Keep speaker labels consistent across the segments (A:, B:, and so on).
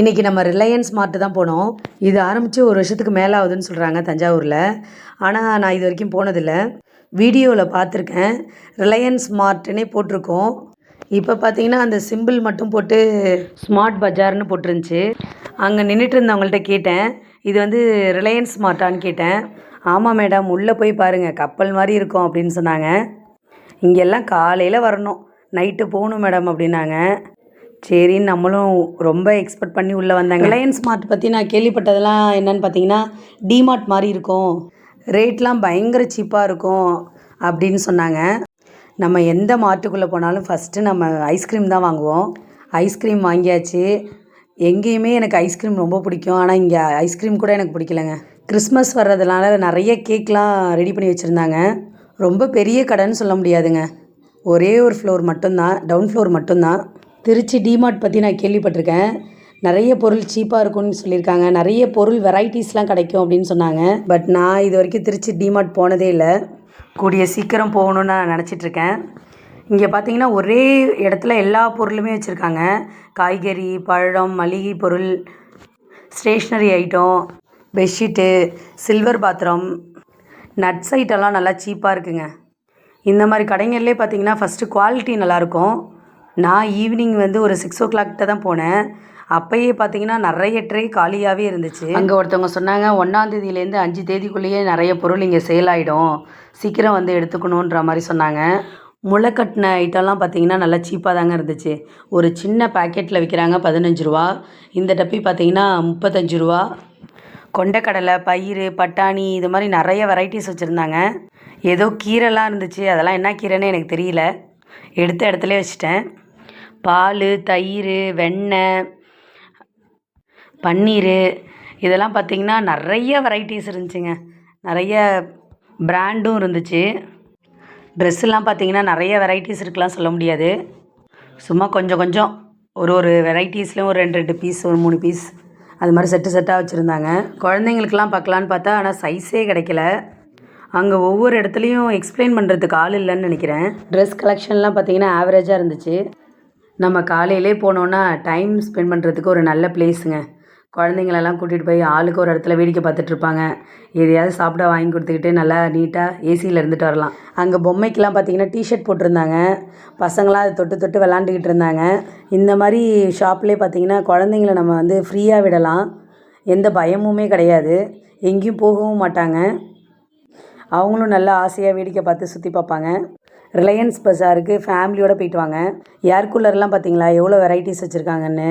A: இன்றைக்கி நம்ம Reliance mart தான் போனோம். இது ஆரம்பித்து ஒரு வருஷத்துக்கு மேலே ஆகுதுன்னு சொல்கிறாங்க தஞ்சாவூரில். ஆனால் நான் இது வரைக்கும் போனதில்லை. வீடியோவில் பார்த்துருக்கேன். ரிலையன்ஸ் மார்ட்டுன்னே போட்டிருக்கோம். இப்போ பார்த்தீங்கன்னா அந்த சிம்பிள் மட்டும் போட்டு ஸ்மார்ட் பஜார்னு போட்டிருந்துச்சு. அங்கே நின்றுட்டு இருந்தவங்கள்ட்ட கேட்டேன். இது வந்து ரிலையன்ஸ் மார்ட்டான்னு கேட்டேன். ஆமாம் மேடம் உள்ளே போய் பாருங்கள் கப்பல் மாதிரி இருக்கும் அப்படின்னு சொன்னாங்க. இங்கெல்லாம் காலையில் வரணும். நைட்டு போகணும் மேடம் அப்படின்னாங்க. சரின்னு நம்மளும் ரொம்ப எக்ஸ்பெக்ட் பண்ணி உள்ளே வந்தாங்க. ரிலையன்ஸ் மார்ட் பற்றி நான் கேள்விப்பட்டதெல்லாம் என்னன்னு பார்த்தீங்கன்னா டிமார்ட் மாதிரி இருக்கும். ரேட்லாம் பயங்கர சீப்பாக இருக்கும் அப்படின்னு சொன்னாங்க. நம்ம எந்த மார்ட்டுக்குள்ளே போனாலும் ஃபஸ்ட்டு நம்ம ஐஸ்கிரீம் தான் வாங்குவோம். ஐஸ்கிரீம் வாங்கியாச்சு. எங்கேயுமே எனக்கு ஐஸ்கிரீம் ரொம்ப பிடிக்கும். ஆனால் இங்கே ஐஸ்கிரீம் கூட எனக்கு பிடிக்கலங்க. கிறிஸ்மஸ் வர்றதுனால நிறைய கேக்லாம் ரெடி பண்ணி வச்சுருந்தாங்க. ரொம்ப பெரிய கடைன்னு சொல்ல முடியாதுங்க. ஒரே ஒரு ஃப்ளோர் மட்டும்தான் டவுன் ஃப்ளோர் மட்டும்தான். திருச்சி டிமார்ட் பற்றி நான் கேள்விப்பட்டிருக்கேன். நிறைய பொருள் சீப்பாக இருக்கும்னு சொல்லியிருக்காங்க. நிறைய பொருள் வெரைட்டிஸ்லாம் கிடைக்கும் அப்படின்னு சொன்னாங்க. பட் நான் இது வரைக்கும் திருச்சி டிமார்ட் போனதே இல்லை. கூடிய சீக்கிரம் போகணுன்னு நான் நினச்சிட்ருக்கேன். இங்கே பார்த்தீங்கன்னா ஒரே இடத்துல எல்லா பொருளுமே வச்சுருக்காங்க. காய்கறி பழம் மளிகை பொருள் ஸ்டேஷ்னரி ஐட்டம் பெட்ஷீட்டு சில்வர் பாத்திரம் நட்ஸ் ஐட்டம்லாம் நல்லா சீப்பாக இருக்குங்க. இந்த மாதிரி கடைங்கள்லேயே பார்த்தீங்கன்னா ஃபஸ்ட்டு குவாலிட்டி நல்லாயிருக்கும் நான் ஈவினிங் வந்து ஒரு சிக்ஸ் ஓ கிளாக்கிட்ட தான் போனேன். அப்பயே பார்த்தீங்கன்னா நிறைய ட்ரே காலியாகவே இருந்துச்சு. அங்கே ஒருத்தவங்க சொன்னாங்க ஒன்றாந்தேதியிலேருந்து அஞ்சு தேதிக்குள்ளேயே நிறைய பொருள் இங்கே சேல் ஆகிடும் சீக்கிரம் வந்து எடுத்துக்கணுன்ற மாதிரி சொன்னாங்க. முளை கட்டின ஐட்டம்லாம் பார்த்தீங்கன்னா நல்லா சீப்பாக தாங்க இருந்துச்சு. ஒரு சின்ன பாக்கெட்டில் விற்கிறாங்க பதினஞ்சு ரூபா. இந்த டப்பி பார்த்தீங்கன்னா முப்பத்தஞ்சு ரூபா. கொண்டக்கடலை பயிறு பட்டாணி இது மாதிரி நிறைய வெரைட்டிஸ் வச்சுருந்தாங்க. ஏதோ கீரைலாம் இருந்துச்சு. அதெல்லாம் என்ன கீரைன்னு எனக்கு தெரியல. எடுத்த இடத்துல வச்சுட்டேன். பால் தயிர் வெண்ணெய் பன்னீர் இதெல்லாம் பார்த்திங்கன்னா நிறைய வெரைட்டிஸ் இருந்துச்சுங்க. நிறைய பிராண்டும் இருந்துச்சு. ட்ரெஸ்ஸெல்லாம் பார்த்தீங்கன்னா நிறைய வெரைட்டிஸ் இருக்கலாம் சொல்ல முடியாது. சும்மா கொஞ்சம் கொஞ்சம் ஒரு ஒரு வெரைட்டிஸ்லேயும் ஒரு ரெண்டு ரெண்டு பீஸ் ஒரு மூணு பீஸ் அது மாதிரி செட்டு செட்டாக வச்சுருந்தாங்க. குழந்தைங்களுக்கெல்லாம் பார்க்கலான்னு பார்த்தா ஆனால் சைஸே கிடைக்கல. அங்கே ஒவ்வொரு இடத்துலையும் எக்ஸ்பிளைன் பண்ணுறதுக்கு ஆள் இல்லைன்னு நினைக்கிறேன். ட்ரெஸ் கலெக்ஷன்லாம் பார்த்திங்கன்னா ஆவரேஜாக இருந்துச்சு. நம்ம காலையிலே போனோன்னா டைம் ஸ்பெண்ட் பண்ணுறதுக்கு ஒரு நல்ல பிளேஸுங்க குழந்தைங்களெல்லாம் கூட்டிகிட்டு போய் ஆளுக்கு ஒரு இடத்துல வேடிக்கை பார்த்துட்ருப்பாங்க எதையாவது சாப்பிட வாங்கி கொடுத்துக்கிட்டு நல்லா நீட்டாக ஏசியில் இருந்துட்டு வரலாம். அங்கே பொம்மைக்கெலாம் பார்த்தீங்கன்னா டிஷர்ட் போட்டிருந்தாங்க. பசங்களாம் அதை தொட்டு தொட்டு விளாண்டுக்கிட்டு இருந்தாங்க. இந்த மாதிரி ஷாப்லேயே பார்த்தீங்கன்னா குழந்தைங்கள நம்ம வந்து ஃப்ரீயாக விடலாம். எந்த பயமுமே கிடையாது. எங்கேயும் போகவும் மாட்டாங்க. அவங்களும் நல்லா ஆசையாக வேடிக்கை பார்த்து சுற்றி பார்ப்பாங்க. ரிலையன்ஸ் பஜாருக்கு ஃபேமிலியோடு போயிட்டு வாங்க. ஏர் கூலர்லாம் பார்த்தீங்களா எவ்வளோ வெரைட்டிஸ் வச்சுருக்காங்கன்னு.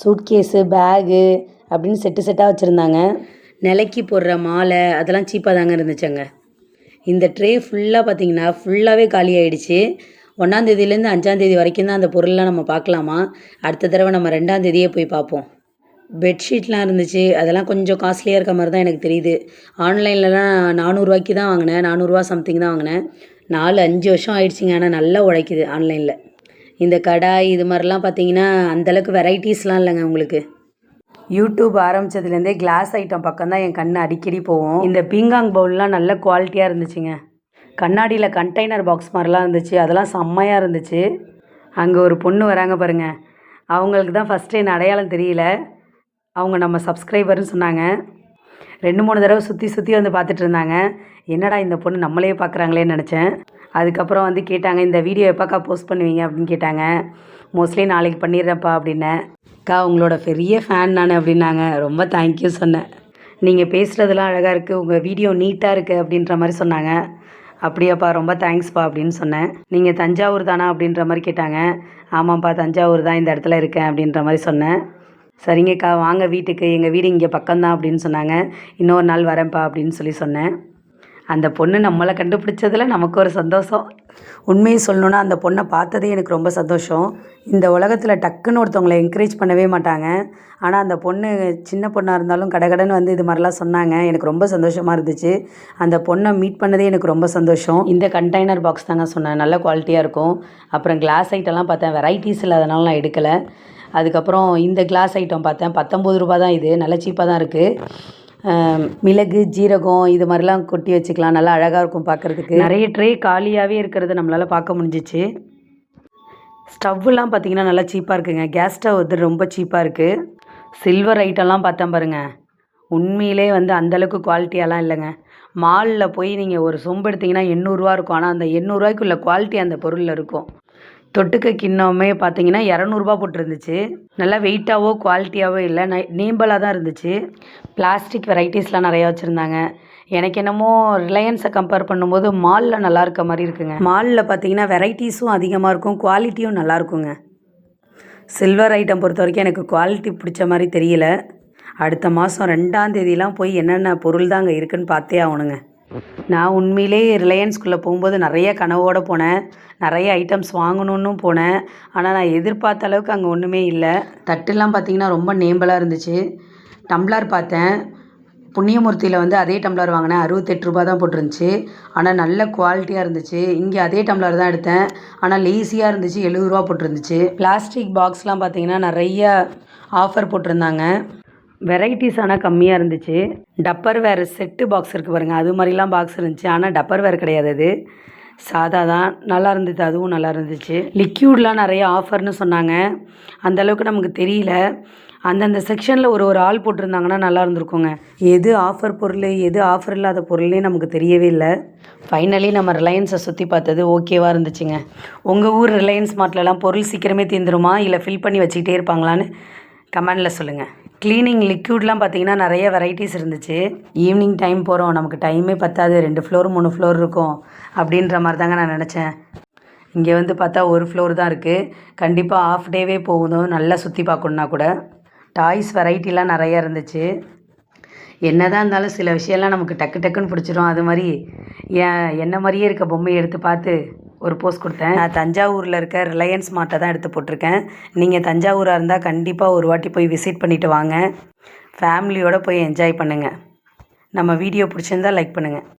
A: சூட்கேஸு பேகு அப்படின்னு செட்டு செட்டாக வச்சுருந்தாங்க. நிலைக்கு போடுற மாலை அதெல்லாம் சீப்பாக தாங்க இருந்துச்சுங்க. இந்த ட்ரே ஃபுல்லாக பார்த்தீங்கன்னா ஃபுல்லாகவே காலி ஆகிடுச்சு ஒன்றாந்தேதியிலேருந்து அஞ்சாந்தேதி வரைக்கும் தான் அந்த பொருள்லாம் நம்ம பார்க்கலாமா? அடுத்த தடவை நம்ம ரெண்டாந்தேதியே போய் பார்ப்போம். பெட்ஷீட்லாம் இருந்துச்சு. அதெல்லாம் கொஞ்சம் காஸ்ட்லியாக இருக்க மாதிரி தான் எனக்கு தெரியுது. ஆன்லைன்லலாம் நானூறுரூவாய்க்கு தான் வாங்கினேன். நானூறுரூவா சம்திங் தான் வாங்கினேன். நாலு அஞ்சு வருஷம் ஆயிடுச்சுங்க. ஆனால் நல்லா உழைக்குது ஆன்லைனில் இந்த கடாய் இது மாதிரிலாம் பார்த்தீங்கன்னா அந்தளவுக்கு வெரைட்டிஸ்லாம் இல்லைங்க உங்களுக்கு. யூடியூப் ஆரம்பித்ததுலேருந்தே கிளாஸ் ஐட்டம் பக்கம் தான் என் கண் அடிக்கடி போவோம். இந்த பீங்காங் பவுல்லாம் நல்ல குவாலிட்டியாக இருந்துச்சுங்க. கண்ணாடியில் கண்டெய்னர் பாக்ஸ் மாதிரிலாம் இருந்துச்சு. அதெல்லாம் செம்மையாக இருந்துச்சு. அங்கே ஒரு பொண்ணு வராங்க பாருங்கள் அவங்களுக்கு தான் ஃபஸ்ட்டு என் அடையாளம் தெரியல. அவங்க நம்ம சப்ஸ்கிரைபர்னு சொன்னாங்க. ரெண்டு மூணு தடவை சுற்றி சுற்றி வந்து பார்த்துட்டு இருந்தாங்க. என்னடா இந்த பொண்ணு நம்மளே பார்க்குறாங்களேன்னு நினச்சேன். அதுக்கப்புறம் வந்து கேட்டாங்க இந்த வீடியோ எப்போக்கா போஸ்ட் பண்ணுவீங்க? அப்படின்னு கேட்டாங்க. மோஸ்ட்லி நாளைக்கு பண்ணிடுறேன்ப்பா அப்படின்னேன். அக்கா உங்களோட பெரிய ஃபேன் நான் அப்படின்னாங்க. ரொம்ப தேங்க்யூ சொன்னேன். நீங்கள் பேசுகிறதுலாம் அழகாக இருக்குது உங்கள் வீடியோ நீட்டாக இருக்குது அப்படின்ற மாதிரி சொன்னாங்க. அப்படியாப்பா ரொம்ப தேங்க்ஸ்ப்பா அப்படின்னு சொன்னேன். நீங்கள் தஞ்சாவூர் தானா? அப்படின்ற மாதிரி கேட்டாங்க. ஆமாம்ப்பா தஞ்சாவூர் தான் இந்த இடத்துல இருக்கேன் அப்படின்ற மாதிரி சொன்னேன். சரிங்கக்கா வாங்க வீட்டுக்கு. எங்கள் வீடு இங்கே பக்கம்தான் அப்படின்னு சொன்னாங்க. இன்னொரு நாள் வரேன்ப்பா அப்படின்னு சொல்லி சொன்னேன். அந்த பொண்ணு நம்மளை கண்டுபிடிச்சதில் நமக்கு ஒரு சந்தோஷம். உண்மையை சொல்லணுன்னா அந்த பொண்ணை பார்த்ததே எனக்கு ரொம்ப சந்தோஷம். இந்த உலகத்தில் டக்குன்னு ஒருத்தவங்களை என்கரேஜ் பண்ணவே மாட்டாங்க. ஆனால் அந்த பொண்ணு சின்ன பொண்ணாக இருந்தாலும் கடகடன்னு வந்து இது மாதிரிலாம் சொன்னாங்க. எனக்கு ரொம்ப சந்தோஷமாக இருந்துச்சு. அந்த பொண்ணை மீட் பண்ணதே எனக்கு ரொம்ப சந்தோஷம். இந்த கண்டெய்னர் பாக்ஸ் தாங்க சொன்னேன். நல்ல குவாலிட்டியாக இருக்கும். அப்புறம் கிளாஸ் ஐட்டெல்லாம் பார்த்தேன். வெரைட்டிஸ் இல்லாதனால நான் எடுக்கலை. அதுக்கப்புறம் இந்த கிளாஸ் ஐட்டம் பார்த்தேன். பத்தொம்பது ரூபா தான் இது. நல்ல சீப்பாக தான் இருக்குது மிளகு ஜீரகம் இது மாதிரிலாம் கொட்டி வச்சுக்கலாம். நல்லா அழகாக இருக்கும் பார்க்குறதுக்கு. நிறைய ட்ரே காலியாகவே இருக்கிறத நம்மளால் பார்க்க முடிஞ்சிச்சு. ஸ்டவ்லாம் பார்த்தீங்கன்னா நல்லா சீப்பாக இருக்குங்க. கேஸ் ஸ்டவ் வந்து ரொம்ப சீப்பாக இருக்குது சில்வர் ஐட்டம்லாம் பார்த்தேன் பாருங்க. உண்மையிலே வந்து அந்தளவுக்கு குவாலிட்டியாலாம் இல்லைங்க. மாலில் போய் நீங்கள் ஒரு சொம்பு எடுத்தீங்கன்னா எண்ணூறுரூவா இருக்கும். ஆனால் அந்த எண்ணூறுரூவாய்க்குள்ள குவாலிட்டி அந்த பொருளில் இருக்கும். தொட்டுக்க கிண்ணமே பார்த்தீங்கன்னா இரநூறுபா போட்டிருந்துச்சு. நல்லா வெயிட்டாவோ குவாலிட்டியாகவோ இல்லை. நை நீம்பலாக தான் இருந்துச்சு. பிளாஸ்டிக் வெரைட்டிஸ்லாம் நிறையா வச்சுருந்தாங்க. எனக்கு என்னமோ ரிலையன்ஸை கம்பேர் பண்ணும்போது மாலில் நல்லா இருக்க மாதிரி இருக்குங்க. மாலில் பார்த்தீங்கன்னா வெரைட்டிஸும் அதிகமாக இருக்கும் குவாலிட்டியும் நல்லா இருக்குங்க. சில்வர் ஐட்டம் பொறுத்த வரைக்கும் எனக்கு குவாலிட்டி பிடிச்ச மாதிரி தெரியல. அடுத்த மாதம் ரெண்டாம் தேதியெலாம் போய் என்னென்ன பொருள் தான் அங்கே இருக்குன்னு பார்த்தே ஆகணுங்க. நான் உண்மையிலே ரிலையன்ஸ்குள்ளே போகும்போது நிறைய கனவோடு போனேன். நிறைய ஐட்டம்ஸ் வாங்கணுன்னு போனேன். ஆனால் நான் எதிர்பார்த்த அளவுக்கு அங்கே ஒன்றுமே இல்லை. தட்டுலாம் பார்த்தீங்கன்னா ரொம்ப நேம்பலாக இருந்துச்சு. டம்ளர் பார்த்தேன். புண்ணியமூர்த்தியில் வந்து அதே டம்ளர் வாங்கினேன். அறுபத்தெட்டு ரூபா தான் போட்டிருந்துச்சு. ஆனால் நல்ல குவாலிட்டியாக இருந்துச்சு. இங்கே அதே டம்ளர் தான் எடுத்தேன். ஆனால் லேசியாக இருந்துச்சு. எழுபது ரூபா போட்டிருந்துச்சு. பிளாஸ்டிக் பாக்ஸ்லாம் பார்த்தீங்கன்னா நிறைய ஆஃபர் போட்டிருந்தாங்க. வெரைட்டிஸ் ஆனால் கம்மியாக இருந்துச்சு. டப்பர் வேறு செட்டு பாக்ஸ் இருக்குது பாருங்கள் அது மாதிரிலாம் பாக்ஸ் இருந்துச்சு. ஆனால் டப்பர் வேறு கிடையாது அது. சாதா தான். நல்லா இருந்தது. அதுவும் நல்லா இருந்துச்சு. லிக்யூட்லாம் நிறைய ஆஃபர்னு சொன்னாங்க. அந்த அளவுக்கு நமக்கு தெரியல. அந்தந்த செக்ஷனில் ஒரு ஒரு ஆள் போட்டிருந்தாங்கன்னா நல்லா இருந்திருக்குங்க. எது ஆஃபர் பொருள் எது ஆஃபர் இல்லாத பொருள்னே நமக்கு தெரியவே இல்லை. ஃபைனலி நம்ம ரிலையன்ஸை சுற்றி பார்த்தது ஓகேவாக இருந்துச்சுங்க. உங்கள் ஊர் ரிலையன்ஸ் மார்ட்லலாம் பொருள் சீக்கிரமே தீந்துருமா? இல்லை ஃபில் பண்ணி வச்சுக்கிட்டே இருப்பாங்களான்னு கமெண்டில் சொல்லுங்கள் க்ளீனிங் லிக்யூட்லாம் பார்த்தீங்கன்னா நிறைய வெரைட்டிஸ் இருந்துச்சு. ஈவினிங் டைம் போகிறோம் நமக்கு டைமே பத்தாது. ரெண்டு ஃப்ளோர் மூணு ஃப்ளோர் இருக்கும். அப்படின்ற மாதிரி தாங்க நான் நினச்சேன். இங்கே வந்து பார்த்தா ஒரு ஃப்ளோர் தான் இருக்குது கண்டிப்பாக ஆஃப் டேவே போகணும் நல்லா சுற்றி பார்க்கணுன்னா கூட. டாய்ஸ் வெரைட்டிலாம் நிறையா இருந்துச்சு. என்னதான் இருந்தாலும் சில விஷயம்லாம் நமக்கு டக்கு டக்குன்னு பிடிச்சிரும். அது மாதிரி ஏன் என்ன மாதிரியே இருக்க பொம்மையை எடுத்து பார்த்து ஒரு போஸ்ட் கொடுத்தேன். நான் தஞ்சாவூரில் இருக்க ரிலையன்ஸ் மார்ட்டை தான் எடுத்து போட்டிருக்கேன். நீங்கள் தஞ்சாவூராக இருந்தால் கண்டிப்பாக ஒரு வாட்டி போய் விசிட் பண்ணிவிட்டு வாங்க. ஃபேமிலியோடு போய் என்ஜாய் பண்ணுங்கள் நம்ம வீடியோ பிடிச்சிருந்தா லைக் பண்ணுங்கள்